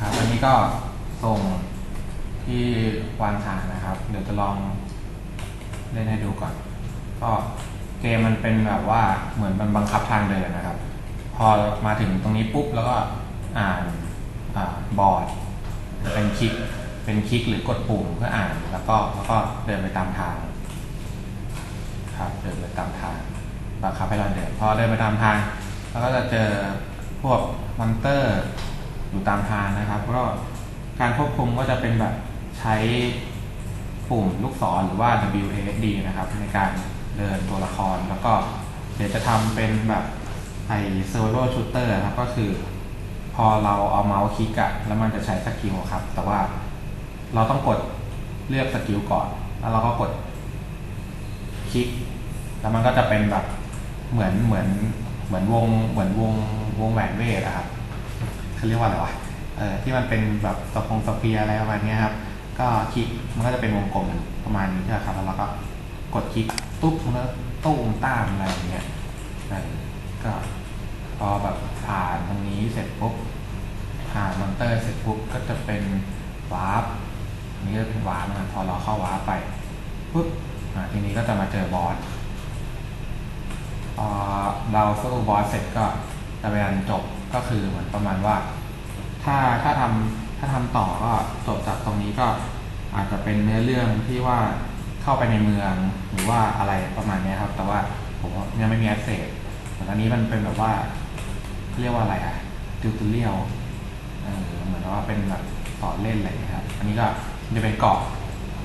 ครับอันนี้ก็ส่งที่วางฐานนะครับ เดี๋ยวจะลองเล่นให้ดูก่อน ก็เกมมันเป็นแบบว่าเหมือนมันบังคับทางเดินนะครับ พอมาถึงตรงนี้ปุ๊บแล้วก็อ่านอาบอร์ดเป็นคลิกเป็นคลิกหรือกดปุ่มเพื่ออ่านแล้วก็แล้วก็เดินไปตามทางครับเดินไปตามทางบังคับให้เราเดินพอเดินไปตามทางเราก็จะเจอพวกมอนเตอร์ อยู่ตามทางนะครับ ก็การควบคุมก็จะเป็นแบบใช้ปุ่มลูกศรหรือว่า WASD นะครับ ในการเดินตัวละครแล้วก็เดี๋ยวจะทำเป็นแบบไอ survival shooter ครับ ก็คือ พอเราเอาเมาส์คลิกอะแล้วมันจะใช้สกิลครับ แต่ว่าเราต้องกดเลือกสกิลก่อน แล้วเราก็กดคลิก แล้วมันก็จะเป็นแบบเหมือนเหมือนเหมือนวงเหมือนวงวงแหวนเวทอะครับ เขาเรียกว่าอะไรวะเออที่มันเป็นแบบสปงสเปียอะไรประมาณนี้ครับ ก็คลิกมันก็จะเป็นวงกลมประมาณนี้ใช่ไหมครับแล้วเราก็กดคลิกตุ๊บมันก็ตุ้มตามอะไรอย่างเงี้ยเออก็พอแบบผ่านตรงนี้เสร็จปุ๊บผ่านมอนเตอร์เสร็จปุ๊บก็จะเป็นวาร์ปนนี้ก็เป็นวาร์ปนะพอเราเข้าวาร์ปไปปุ๊บทีนี้ก็จะมาเจอบอสเราสู้บอสเสร็จก็ จะเป็นอันจบก็คือเหมือนประมาณว่า ถ้าถ้าทำถ้าทำต่อก็จบจากตรงนี้ก็อาจจะเป็นเนื้อเรื่องที่ว่าเข้าไปในเมืองหรือว่าอะไรประมาณนี้ครับ แต่ว่าผมยังไม่มีแอสเซสแต่อันนี้มันเป็นแบบว่าเขาเรียกว่าอะไรอะติวตเรียลเหมือนกับว่าเป็นแบบสอนเล่นอะไรอย่างเงี้ยครับ อันนี้ก็จะเป็นเกาะ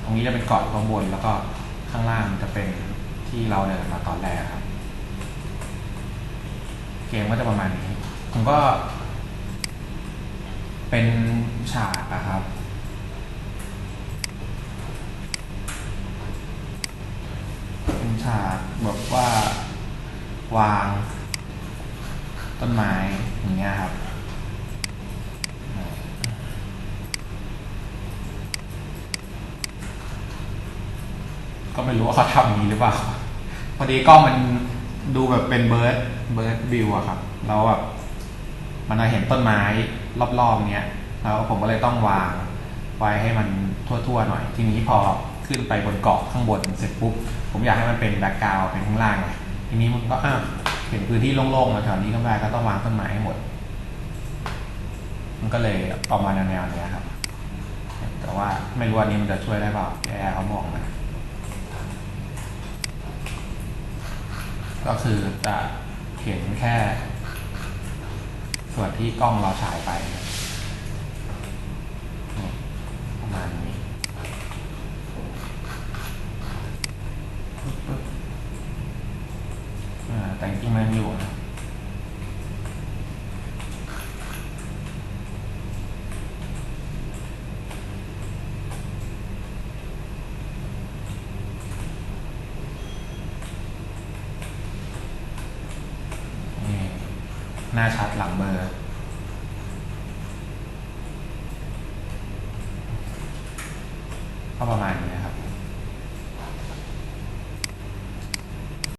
ตรงนี้จะเป็นเกาะข้างบน แล้วก็ข้างล่างจะเป็นที่เราเดินมาตอนแรกครับ มก็จะประมาณนี้ ผมก็ เป็นฉากอะครับ เป็นฉากแบบว่าวางต้นไม้อย่างเงี้ยครับก็ไม่รู้ว่าเขาทำนี้หรือเปล่า พอดีกล้องมัน ดูแบบเป็นเบิร์ดเบิร์ดวิวอะครับแล้วแบบมันจะเห็นต้นไม้รอบๆเนี้ยแล้วผมก็เลยต้องวางไว้ให้มันทั่วๆหน่อย ทีนี้พอขึ้นไปบนเกาะข้างบนเสร็จปุ๊บผมอยากให้มันเป็นแบ็กกราวด์เป็นข้างล่างไงทีนี้มันก็อ้าวเห็นพื้นที่โล่งๆมาแถวนี้ก็ไม่ได้ก็ต้องวางต้นไม้ให้หมด มันก็เลยออกมาแนวๆเนี้ยครับ แต่ว่าไม่รู้อันนี้มันจะช่วยได้เปล่าแอร์เขาบอกมา ก็คือจะเห็นแค่ ส่วนที่กล้องเราฉายไปประมาณนี้แต่จริงมันอยู่นะ หน้าชัดหลังเบอร์ก็ประมาณนี้